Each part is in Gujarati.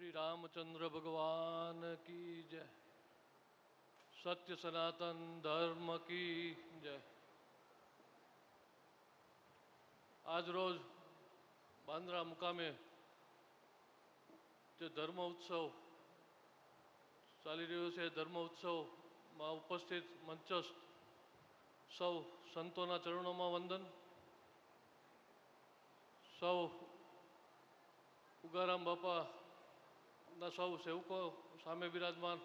શ્રી રામચંદ્ર ભગવાન કી જય. સત્ય સનાતન ધર્મ કી જય. આજ રોજ બાંદ્રા મુકામે જે ધર્મ ઉત્સવ ચાલી રહ્યો છે ધર્મ ઉત્સવમાં ઉપસ્થિત મંચસ્થ સૌ સંતોના ચરણોમાં વંદન. સૌ ઉગારામ બાપાના સૌ સેવકો, સામે બિરાજમાન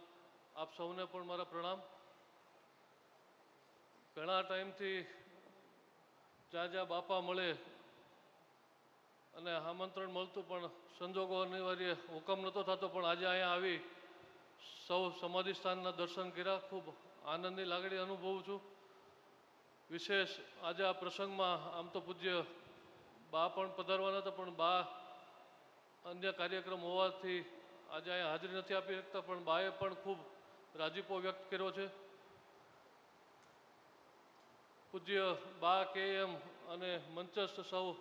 આપ સૌને પણ મારા પ્રણામ. ઘણા ટાઈમથી જ્યાં જ્યાં બાપા મળે અને આમંત્રણ મળતું પણ સંજોગો અનિવાર્ય હુકમ નહોતો થતો, પણ આજે અહીંયા આવી સૌ સમાધિ સ્થાનના દર્શન કર્યા. ખૂબ આનંદની લાગણી અનુભવું છું. વિશેષ આજે આ પ્રસંગમાં આમ તો પૂજ્ય બા પણ પધારવાના હતા, પણ બા અન્ય કાર્યક્રમ હોવાથી આજે અહીંયા હાજરી નથી આપી શકતા, પણ બાએ પણ ખૂબ રાજીપો વ્યક્ત કર્યો છે. પૂજ્ય બા કે એમ અને મંચસ્થ સૌ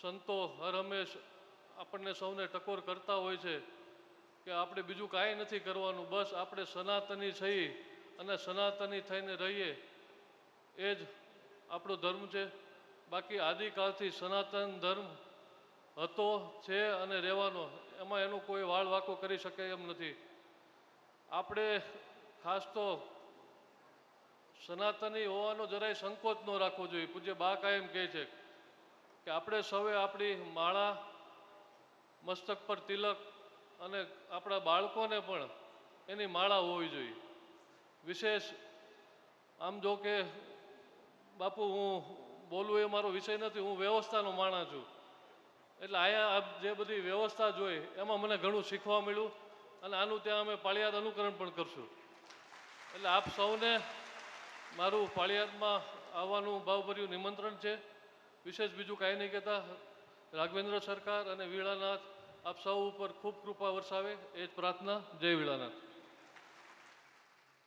સંતો હર હંમેશ આપણને સૌને ટકોર કરતા હોય છે કે આપણે બીજું કાંઈ નથી કરવાનું, બસ આપણે સનાતની થઈ અને સનાતની થઈને રહીએ. એ જ આપણો ધર્મ છે. બાકી આદિકાળથી સનાતન ધર્મ હતો, છે અને રહેવાનો. એમાં એનું કોઈ વાળ વાકો કરી શકે એમ નથી. આપણે ખાસ તો સનાતની હોવાનો જરાય સંકોચ ન રાખવો જોઈએ. પૂજ્ય બા કાયમ કહે છે કે આપણે સૌએ આપણી માળા, મસ્તક પર તિલક અને આપણા બાળકોને પણ એની માળા હોવી જોઈએ. વિશેષ આમ જો કે બાપુ, હું બોલવું એ મારો વિષય નથી. હું વ્યવસ્થાનો માણસ છું. એટલે આપ જે બધી વ્યવસ્થા જોઈ, એમાં મને ઘણું શીખવા મળ્યું અને આનું ત્યાં અમે પાળિયાદ અનુકરણ પણ કરશું. એટલે આપ સૌને મારું પાળિયાદમાં આવવાનું ભાવભર્યું નિમંત્રણ છે. વિશેષ બીજું કાંઈ નહીં કહેતા. રાઘવેન્દ્ર સરકાર અને વીળાનાથ આપ સૌ ઉપર ખૂબ કૃપા વરસાવે. એ જ પ્રાર્થના. જય વીણાનાથ